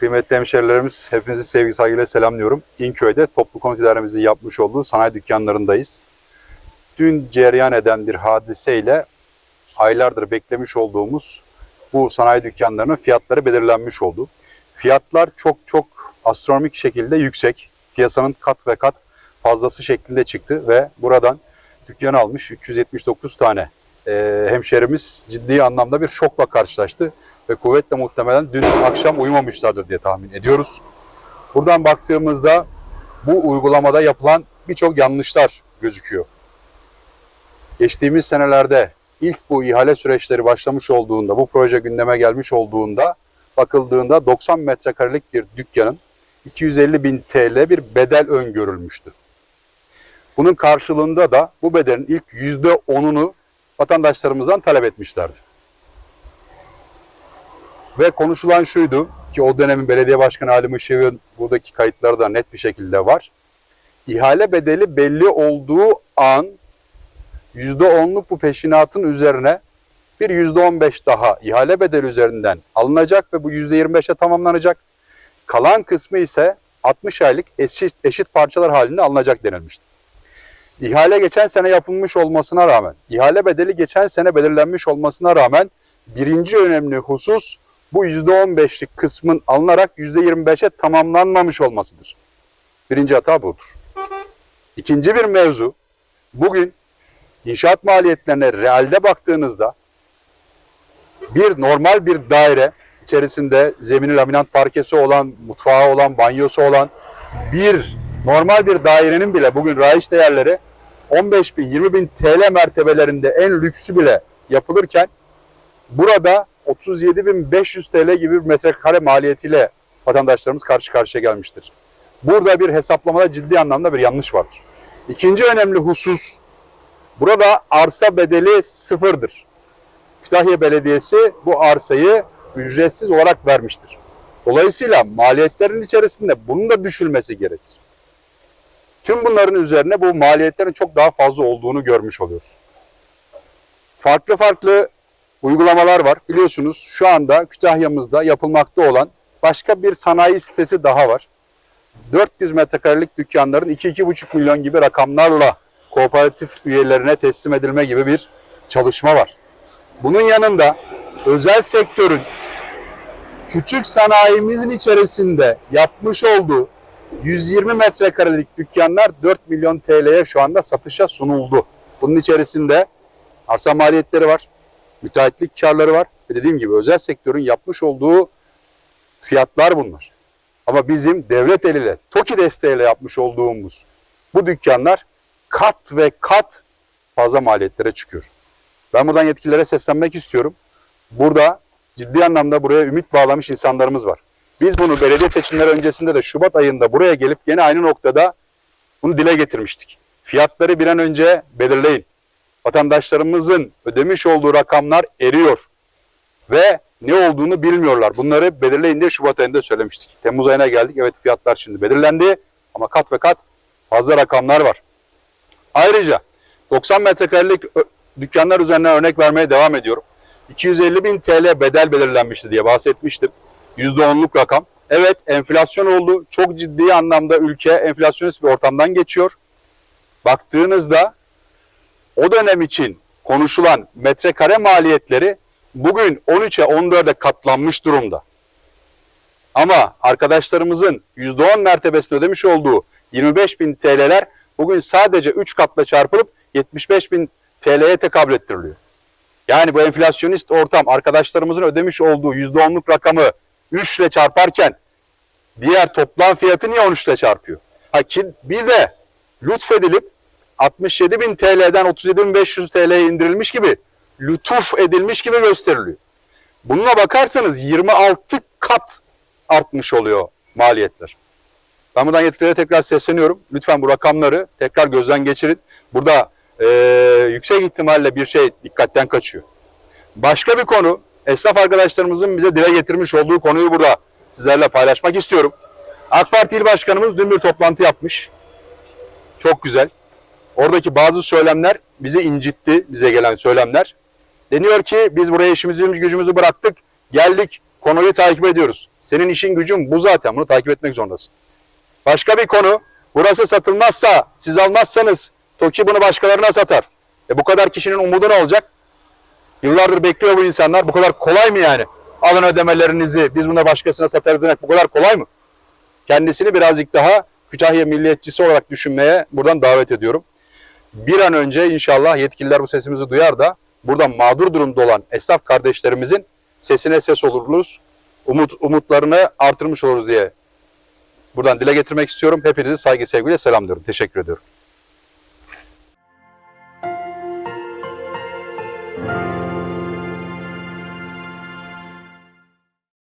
Kıymetli hemşerilerimiz, hepinizi sevgi saygıyla selamlıyorum. İnköy'de toplu konut idaremizin yapmış olduğu sanayi dükkanlarındayız. Dün cereyan eden bir hadiseyle aylardır beklemiş olduğumuz bu sanayi dükkanlarının fiyatları belirlenmiş oldu. Fiyatlar çok çok astronomik şekilde yüksek. Piyasanın kat ve kat fazlası şeklinde çıktı ve buradan dükkan almış 379 tane e, hemşerimiz ciddi anlamda bir şokla karşılaştı ve kuvvetle muhtemelen dün akşam uyumamışlardır diye tahmin ediyoruz. Buradan baktığımızda bu uygulamada yapılan birçok yanlışlar gözüküyor. Geçtiğimiz senelerde ilk bu ihale süreçleri başlamış olduğunda, bu proje gündeme gelmiş olduğunda bakıldığında 90 metrekarelik bir dükkanın 250 bin TL bir bedel öngörülmüştü. Bunun karşılığında da bu bedelin ilk %10'unu vatandaşlarımızdan talep etmişlerdi. Ve konuşulan şuydu ki o dönemin belediye başkanı Halim Işık'ın buradaki kayıtları da net bir şekilde var. İhale bedeli belli olduğu an %10'luk bu peşinatın üzerine bir %15 daha ihale bedeli üzerinden alınacak ve bu %25'e tamamlanacak. Kalan kısmı ise 60 aylık eşit, eşit parçalar halinde alınacak denilmişti. İhale geçen sene yapılmış olmasına rağmen, ihale bedeli geçen sene belirlenmiş olmasına rağmen birinci önemli husus bu %15'lik kısmın alınarak %25'e tamamlanmamış olmasıdır. Birinci hata budur. İkinci bir mevzu, bugün inşaat maliyetlerine realde baktığınızda bir normal bir daire içerisinde zemini laminat parkesi olan, mutfağı olan, banyosu olan bir normal bir dairenin bile bugün raiç değerleri 15 bin, 20 bin TL mertebelerinde en lüksü bile yapılırken burada 37.500 TL gibi bir metrekare maliyetiyle vatandaşlarımız karşı karşıya gelmiştir. Burada bir hesaplamada ciddi anlamda bir yanlış vardır. İkinci önemli husus, burada arsa bedeli sıfırdır. Kütahya Belediyesi bu arsayı ücretsiz olarak vermiştir. Dolayısıyla maliyetlerin içerisinde bunun da düşülmesi gerekir. Tüm bunların üzerine bu maliyetlerin çok daha fazla olduğunu görmüş oluyoruz. Farklı farklı uygulamalar var. Biliyorsunuz şu anda Kütahya'mızda yapılmakta olan başka bir sanayi sitesi daha var. 400 metrekarelik dükkanların 2-2,5 milyon gibi rakamlarla kooperatif üyelerine teslim edilme gibi bir çalışma var. Bunun yanında özel sektörün küçük sanayimizin içerisinde yapmış olduğu 120 metrekarelik dükkanlar 4 milyon TL'ye şu anda satışa sunuldu. Bunun içerisinde arsa maliyetleri var, müteahhitlik karları var ve dediğim gibi özel sektörün yapmış olduğu fiyatlar bunlar. Ama bizim devlet eliyle, TOKİ desteğiyle yapmış olduğumuz bu dükkanlar kat ve kat fazla maliyetlere çıkıyor. Ben buradan yetkililere seslenmek istiyorum. Burada ciddi anlamda buraya ümit bağlamış insanlarımız var. Biz bunu belediye seçimleri öncesinde de Şubat ayında buraya gelip yine aynı noktada bunu dile getirmiştik. Fiyatları bir an önce belirleyin. Vatandaşlarımızın ödemiş olduğu rakamlar eriyor. Ve ne olduğunu bilmiyorlar. Bunları belirleyin diye Şubat ayında söylemiştik. Temmuz ayına geldik. Evet fiyatlar şimdi belirlendi ama kat ve kat fazla rakamlar var. Ayrıca 90 metrekarelik dükkanlar üzerinden örnek vermeye devam ediyorum. 250 bin TL bedel belirlenmişti diye bahsetmiştim. %10'luk rakam. Evet enflasyon oldu. Çok ciddi anlamda ülke enflasyonist bir ortamdan geçiyor. Baktığınızda o dönem için konuşulan metrekare maliyetleri bugün 13'e 14'e katlanmış durumda. Ama arkadaşlarımızın %10 mertebesini ödemiş olduğu 25 bin TL'ler bugün sadece 3 katla çarpılıp 75 bin TL'ye tekabül ettiriliyor. Yani bu enflasyonist ortam arkadaşlarımızın ödemiş olduğu %10'luk rakamı 3 ile çarparken diğer toplam fiyatı niye 13 ile çarpıyor? Ha ki bir de lütfedilip 67 bin TL'den 37.500 TL'ye indirilmiş gibi lütuf edilmiş gibi gösteriliyor. Bununla bakarsanız 26 kat artmış oluyor maliyetler. Ben buradan yetkililere tekrar sesleniyorum. Lütfen bu rakamları tekrar gözden geçirin. Burada eee, yüksek ihtimalle bir şey dikkatten kaçıyor. Başka bir konu, esnaf arkadaşlarımızın bize dile getirmiş olduğu konuyu burada sizlerle paylaşmak istiyorum. AK Parti İl Başkanımız dün bir toplantı yapmış. Çok güzel. Oradaki bazı söylemler bizi incitti, bize gelen söylemler. Deniyor ki biz buraya işimizi gücümüzü bıraktık, geldik konuyu takip ediyoruz. Senin işin gücün bu zaten. Bunu takip etmek zorundasın. Başka bir konu. Burası satılmazsa, siz almazsanız TOKİ bunu başkalarına satar. E bu kadar kişinin umudu ne olacak? Yıllardır bekliyor bu insanlar. Bu kadar kolay mı yani? Alın ödemelerinizi, biz bunu başkasına satarız demek bu kadar kolay mı? Kendisini birazcık daha Kütahya milliyetçisi olarak düşünmeye buradan davet ediyorum. Bir an önce inşallah yetkililer bu sesimizi duyar da buradan mağdur durumda olan esnaf kardeşlerimizin sesine ses oluruz. Umut, umutlarını artırmış oluruz diye buradan dile getirmek istiyorum. Hepinizi saygı sevgiyle selamlıyorum. Teşekkür ediyorum.